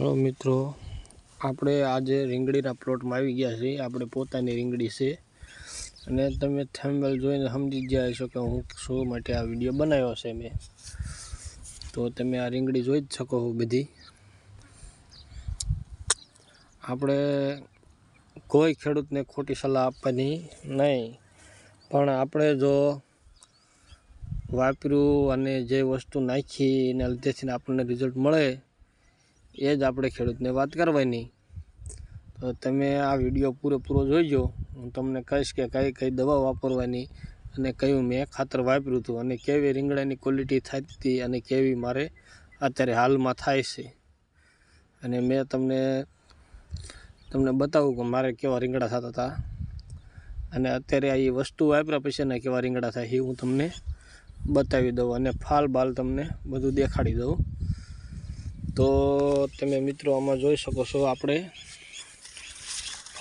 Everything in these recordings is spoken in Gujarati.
હલો મિત્રો, આપણે આજે રીંગણીના પ્લોટમાં આવી ગયા છીએ. આપણે પોતાની રીંગણી છે. અને તમે થેમ્બલ જોઈને સમજી ગયા છો કે હું શું માટે આ વીડિયો બનાવ્યો છે મેં. તો તમે આ રીંગણી જોઈ જ શકો છો બધી. આપણે કોઈ ખેડૂતને ખોટી સલાહ આપવાની નહીં. પણ આપણે જો વાપર્યું અને જે વસ્તુ નાખી એના લીધેથી આપણને રિઝલ્ટ મળે એ જ આપણે ખેડૂતને વાત કરવાની. તો તમે આ વીડિયો પૂરેપૂરો જોઈજો. હું તમને કહીશ કે કઈ કઈ દવા વાપરવાની અને કયું મેં ખાતર વાપર્યું હતું અને કેવી રીંગણાની ક્વોલિટી થતી હતી અને કેવી મારે અત્યારે હાલમાં થાય છે. અને મેં તમને તમને બતાવું કે મારે કેવા રીંગણા થતા હતા. અને અત્યારે આ વસ્તુ વાપર્યા પછીના કેવા રીંગણા થાય એ હું તમને બતાવી દઉં અને ફાલ બાલ તમને બધું દેખાડી દઉં. તો તમે મિત્રો આમાં જોઈ શકો છો આપણે.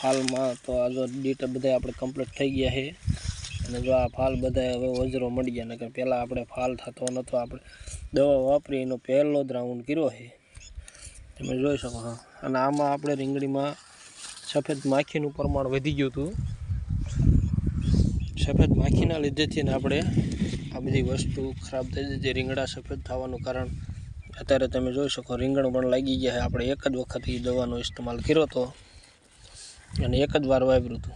ફાલમાં તો આ જો ડીટા બધા આપણે કમ્પ્લીટ થઈ ગયા છે. અને જો આ ફાલ બધા હવે વજરો મળી ગયા, નકર પહેલાં આપણે ફાલ થતો નહોતો આપણે દવા વાપરી એનો પહેલો જ રાઉન્ડ કર્યો છે. તમે જોઈ શકો છો. અને આમાં આપણે રીંગણીમાં સફેદ માખીનું પ્રમાણ વધી ગયું હતું. સફેદ માખીના લીધેથી આપણે આ બધી વસ્તુ ખરાબ થઈ જતી રીંગણા સફેદ થવાનું કારણ અત્યારે તમે જોઈ શકો, રીંગણ પણ લાગી ગયા છે. આપણે એક જ વખત એ દવાનો ઇસ્તેમાલ કર્યો હતો અને એક જ વાર વાપર્યું હતું.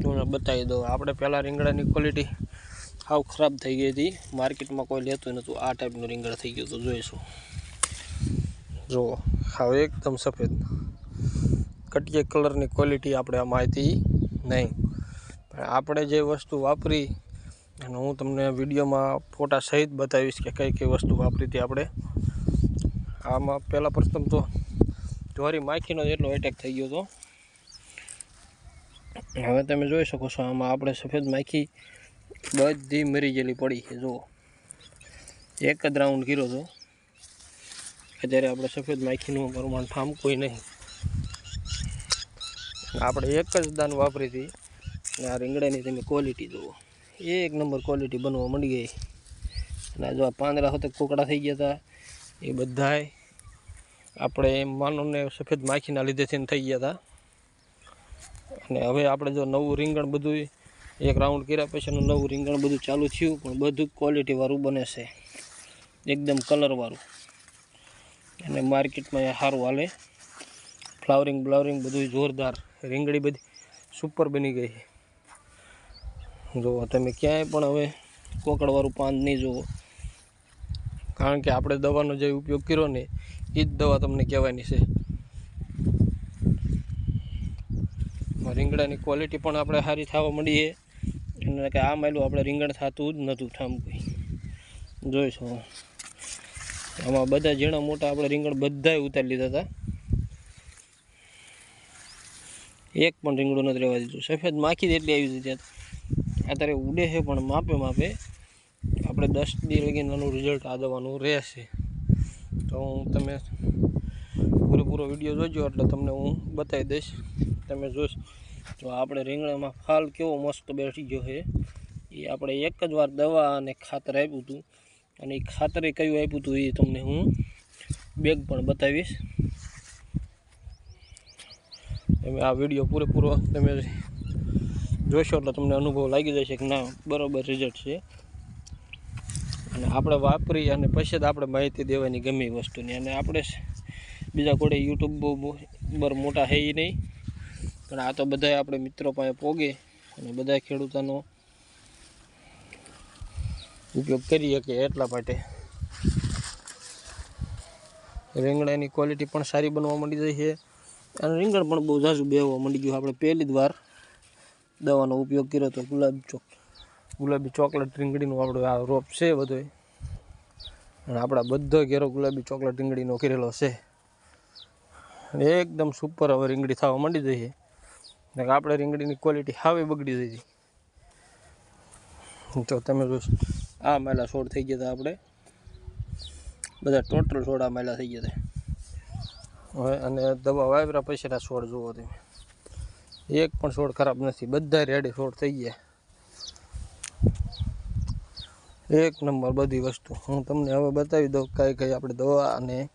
તમને બતાવી દઉં, આપણે પહેલાં રીંગણાની ક્વોલિટી સાવ ખરાબ થઈ ગઈ હતી. માર્કેટમાં કોઈ લેતું નહોતું આ ટાઈપનું રીંગણ થઈ ગયું હતું. જોઈશું જુઓ, હાવ એકદમ સફેદ. કટિયા કલરની ક્વોલિટી આપણે આમાં હતી નહીં. પણ આપણે જે વસ્તુ વાપરી અને હું તમને વિડીયોમાં ફોટા સહિત બતાવીશ કે કઈ કઈ વસ્તુ વાપરી હતી આપણે. આમાં પહેલાં પ્રથમ તો જ્વારી માખીનો એટલો એટેક થઈ ગયો હતો. હવે તમે જોઈ શકો છો આમાં આપણે સફેદ માખી બધી મરી ગયેલી પડી છે, જુઓ. એક જ રાઉન્ડ કર્યો હતો. અત્યારે આપણે સફેદ માખીનું પ્રમાણ ઠામકું નહીં. આપણે એક જ દાન વાપરી હતી. અને આ રીંગણાની તમે ક્વોલિટી જુઓ. એક નંબર ક્વોલિટી બનવા મળી ગઈ. અને જો આ પાંદડા હતા કોકડા થઈ ગયા હતા એ બધાય આપણે એમ માનો ને સફેદ માખીના લીધેથી થઈ ગયા હતા અને હવે આપણે જો નવું રીંગણ બધું એક રાઉન્ડ કર્યા પછીનું નવું રીંગણ બધું ચાલુ થયું, પણ બધું ક્વોલિટીવાળું બને છે. એકદમ કલરવાળું અને માર્કેટમાં એ સારું હાલે. ફ્લાવરિંગ બ્લાવરિંગ બધું જોરદાર. રીંગણી બધી સુપર બની ગઈ જુઓ તમે ક્યાંય પણ હવે કોકડવાળું પાન નહીં જુઓ. કારણ કે આપણે દવાનો જે ઉપયોગ કર્યો ને એ જ દવા તમને કહેવાની છે. રીંગણાની ક્વોલિટી પણ આપણે સારી થવા મળીએ છે કે આ માયલું આપણે રીંગણ થતું જ નહોતું ઠામકું જોઈશું આમાં બધા ઝીણા મોટા આપણે રીંગણ બધાએ ઉતારી લીધા હતા. એક પણ રીંગણું નથી રહેવા દીધું. સફેદ માખી જ એટલી આવી હતી અત્યારે ઉડે છે, પણ માપે માપે આપણે દસ દી લગીને આનું રિઝલ્ટ આ દવાનું રહેશે. તો હું તમે પૂરેપૂરો વીડિયો જોજો, એટલે તમને હું બતાવી દઈશ. તમે જોઈશ તો આપણે રીંગણામાં ફાલ કેવો મસ્ત બેઠી ગયો છે. એ આપણે એક જ વાર દવા અને ખાતર આપ્યું હતું. અને એ ખાતરે કયું આપ્યું હતું એ તમને હું બેગ પણ બતાવીશ. તમે આ વીડિયો પૂરેપૂરો તમે જોશો એટલે તમને અનુભવ લાગી જશે કે ના, બરાબર રિઝલ્ટ છે. અને આપણે વાપરી અને પછી જ આપણે માહિતી દેવાની ગમે વસ્તુની. અને આપણે બીજા કોઈ યુટ્યુબ બહુ બર મોટા છે એ નહીં. પણ આ તો બધા આપણે મિત્રો પાસે પોગે અને બધા ખેડૂતોનો ઉપયોગ કરી શકીએ એટલા માટે. રીંગણાની ક્વોલિટી પણ સારી બનવા માંડી જાય છે. અને રીંગણ પણ બહુ ઝાઝું બેહવા માંડી ગયું આપણે પહેલી જ વાર દવાનો ઉપયોગ કર્યો હતો, ગુલાબી ચોક, ગુલાબી ચોકલેટ રીંગણીનો આપણો આ રોપ છે બધો અને આપણા બધો ઘેરો ગુલાબી ચોકલેટ રીંગણીનો કરેલો છે. એકદમ સુપર હવે રીંગણી થવા માંડી જઈએ આપણે રીંગણીની ક્વોલિટી હાવે બગડી જઈ તો તમે જો આ માયલા છોડ થઈ ગયા હતા આપણે. બધા ટોટલ છોડ આ માયલા થઈ ગયા હતા હોય અને દવા વાવ્યા પછીના છોડ જુઓ તમે. એક પણ છોડ ખરાબ નથી. બધા રેડી છોડ થઈ ગયા. એક નંબર બધી વસ્તુ. હું તમને હવે બતાવી દઉં કઈ કઈ આપણે દવા અને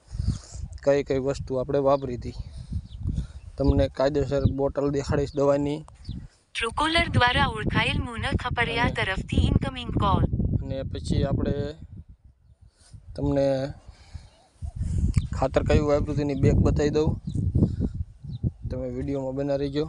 કઈ કઈ વસ્તુ આપણે વાપરી હતી. તમને કાયદેસર બોટલ દેખાડીશ દવાની. ટ્રુકોલર દ્વારા ઓળખાયેલ મુનક ખપરિયા તરફથી ઇનકમિંગ કોલ અને પછી આપણે તમને ખાતર કયું વાપર્યું તેની બેગ બતાવી દઉં. તમે વિડીયોમાં બના રહીજો.